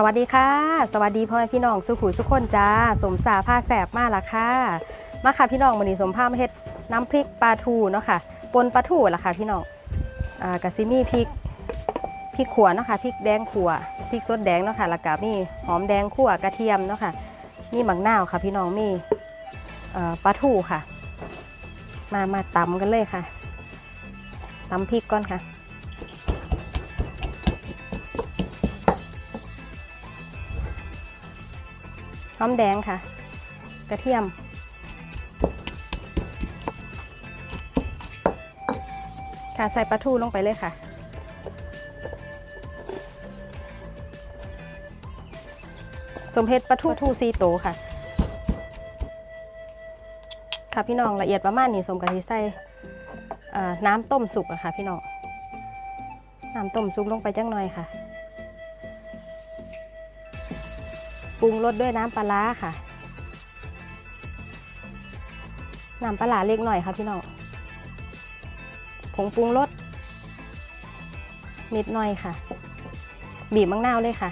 สวัสดีค่ะ สวัสดีพ่อแม่พี่น้องสุขุสุขคนจ้า สมสาผ้าแสบมาละค่ะ มาค่ะพี่น้องวันนี้สมผ้ามาเฮ็ดน้ำพริกปลาทูเนาะค่ะปนปลาทูละค่ะพี่น้องอ่ากะซิมี่พริกพริกขัวเนาะค่ะพริกแดงขัวพริกสดแดงเนาะค่ะแล้วก็มีหอมแดงขั่วกระเทียมเนาะค่ะมีหมักนาวค่ะ พี่น้องมี่ปลาทูค่ะ มามาตำกันเลยค่ะตำพริกก่อนค่ะ หอมแดงค่ะ กระเทียม ค่ะใส่ปลาทูลงไปเลยค่ะ สมเพ็ดปลาทูทูซีโตวค่ะ ค่ะพี่น้องละเอียดประมาณนี้สมกะทิใส่เอ่อน้ำต้มสุกอะค่ะพี่น้อง น้ำต้มสุกลงไปจังหน่อยค่ะ ปรุงรสด้วยน้ำปลาร้าค่ะน้ำปลาเล็กหน่อยค่ะพี่น้องผงปรุงรสนิดหน่อยค่ะ บีบมะนาวเลยค่ะ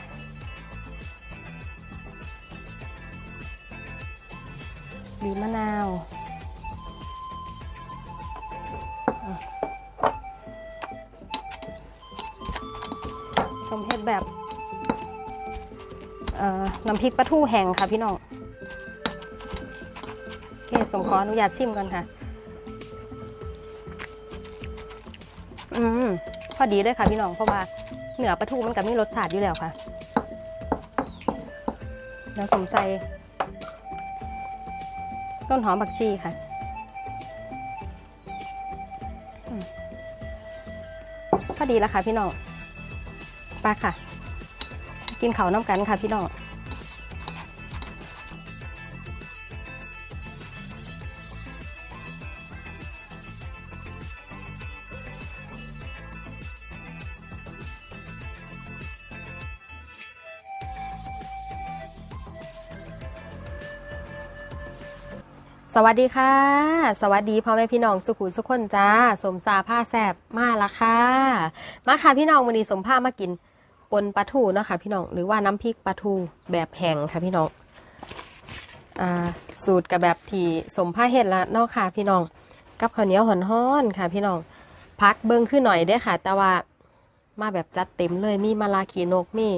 บีบมะนาวอะสมเพ็ดแบบ น้ำพริกปลาทูแห้งค่ะพี่น้องโอเคสมขออนุญาตชิมก่อนค่ะ อืมพอดีเลยค่ะพี่น้องเพราะว่าเหนือปลาทูมันก็มีรสชาติอยู่แล้วค่ะเดี๋ยวสมใส่ต้นหอมบักชีค่ะอพอดีแล้วค่ะพี่น้องไปค่ะ กินเขาวน้ำกันค่ะพี่น้อง สวัสดีค่ะ สวัสดีพ่อแม่พี่น้องสุขุมสุขคนจ้า สมซาผ้าแสบมาละค่ะ มาค่ะพี่น้องวันนี้สมผ้ามากินปนปลาทูเนาะค่ะพี่น้องหรือว่าน้ำพริกปลาทูแบบแห้งค่ะพี่น้องอ่าสูตรกับแบบที่สมผ้าเห็ดละเนาะค่ะพี่น้อง กับข้าวเหนียวหอนห้อนๆค่ะ พี่น้องพักเบิ้งขึ้นหน่อยเด้ค่ะ แต่ว่ามาแบบจัดเต็มเลยมีมะลาขีนกมี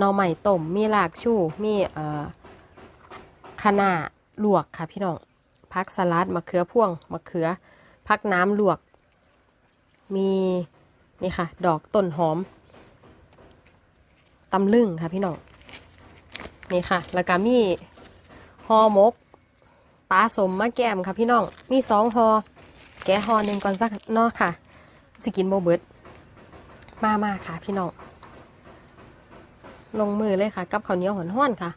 น่อไม้ต้มมีหลากชูมีเอ่อคะน้าลวกค่ะพี่น้อง พักสลัดมะเขือพ่วงมะเขือพักน้ำลวก มีนี่ค่ะ ดอกต้นหอมตำลึงค่ะพี่น้องนี่ค่ะ แล้วก็มีห่อมกปลาสมมะแกมค่ะพี่น้อง มีสองห่อแกะห่อหนึ่งก่อนสักนอกค่ะ สกินโบเบิร์ดมามาค่ะพี่น้อง ลงมือเลยค่ะ กับข้าวเหนียวหอนห้อนๆค่ะ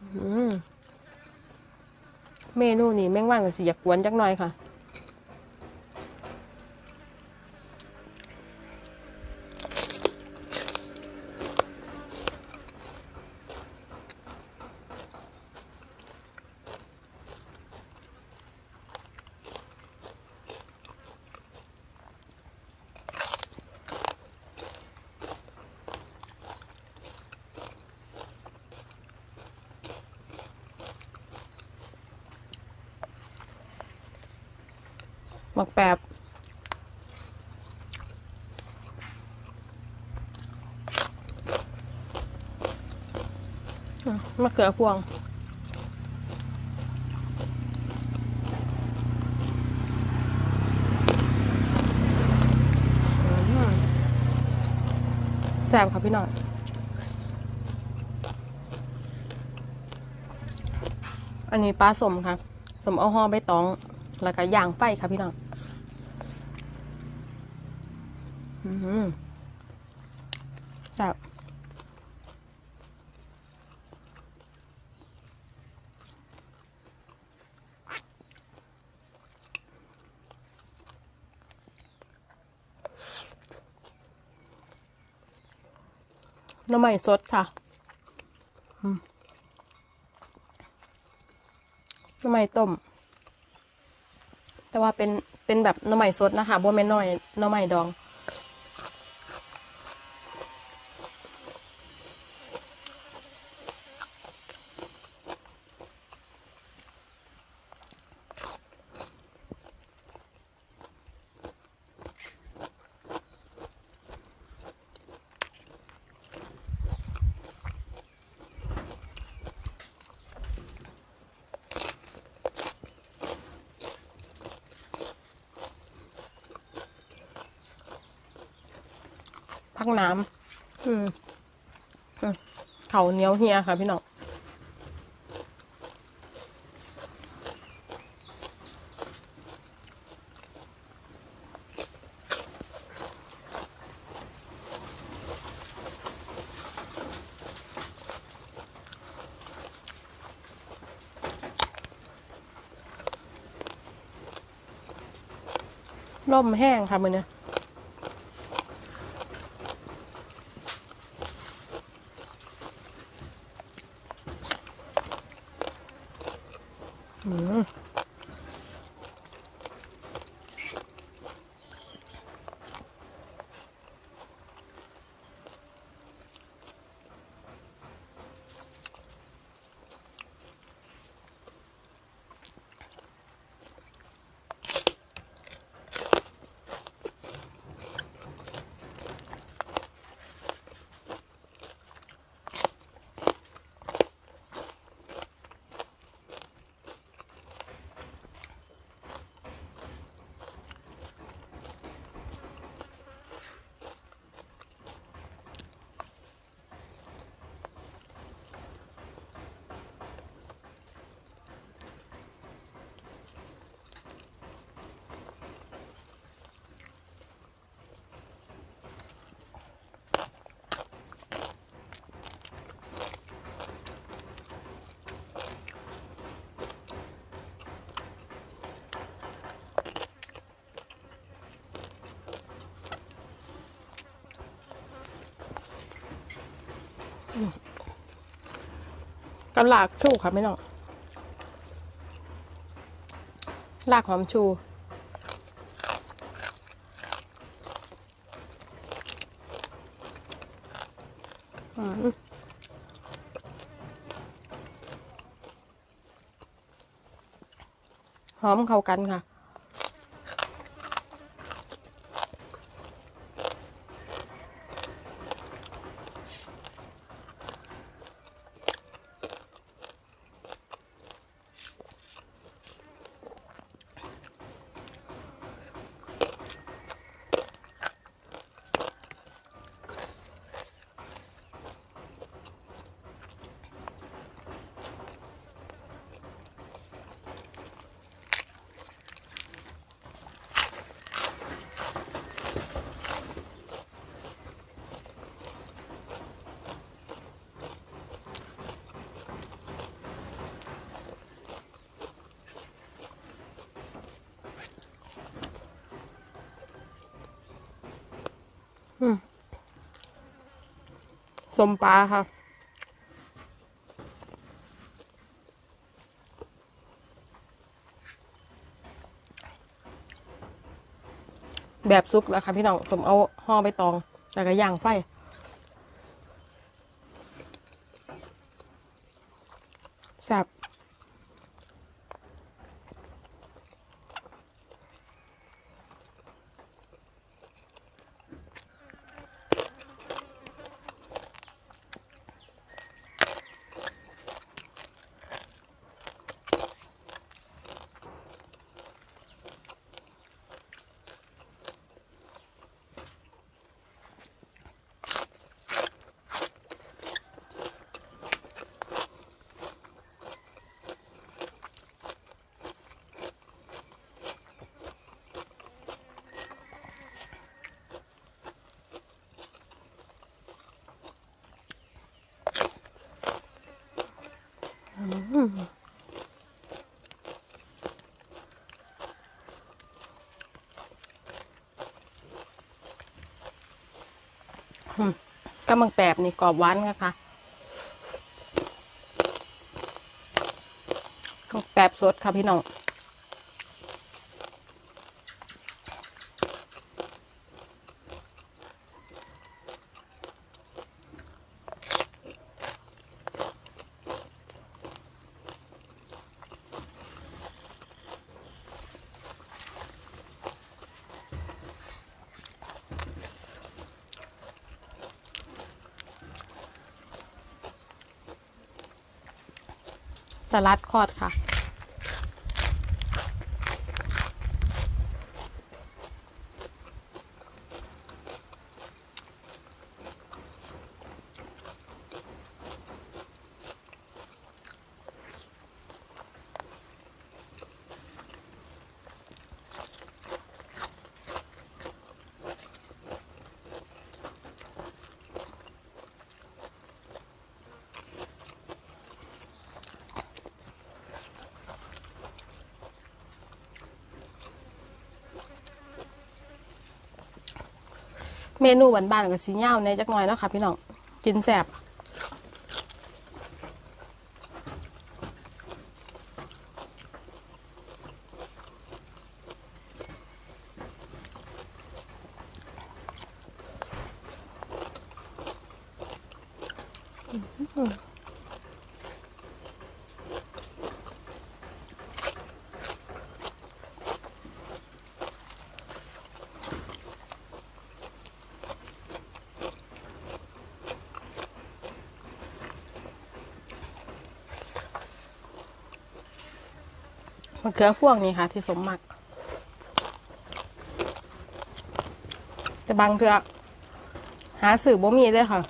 อืม เมนูนี้แม่งว่างสิอยากกวนจักหน่อยค่ะ หมักแปบมะเขือพวงอืมแซ่บค่ะพี่น้องอันนี้ปลาสมค่ะ สมเอาห่อใบตอง แล้วก็ย่างไฟค่ะพี่น้อง แซ่บน้ำใหม่สดค่ะน้ำใหม่ต้ม แต่ว่าเป็น เป็นแบบน้ำใหม่สดนะคะบัวแม่นน้อยน้ำใหม่ดอง ทั้งน้ำอืมอืมเขาเหนียวเฮียค่ะพี่น้องร่มแห้งค่ะมือเนี้ย 嗯。 ก็ลากชูค่ะไม่น้องลากหอมชูอืมหอมเข้ากันค่ะ สมปลาค่ะ แบบซุกแล้วค่ะพี่น้องสมเอาห่อใบตอง แล้วก็ย่างไฟแซ่บ กำมังแปบนี่กรอบหวานนะคะแปบสดค่ะพี่น้อง ลัดคอดค่ะ เมนูบ้านๆกับสีเงาในจักหน่อยเนาะค่ะพี่น้องกินแสบ มะเขือพวกนี้ค่ะ ที่สมมักแต่บางเทือหาสื่อบ่มีเลยค่ะ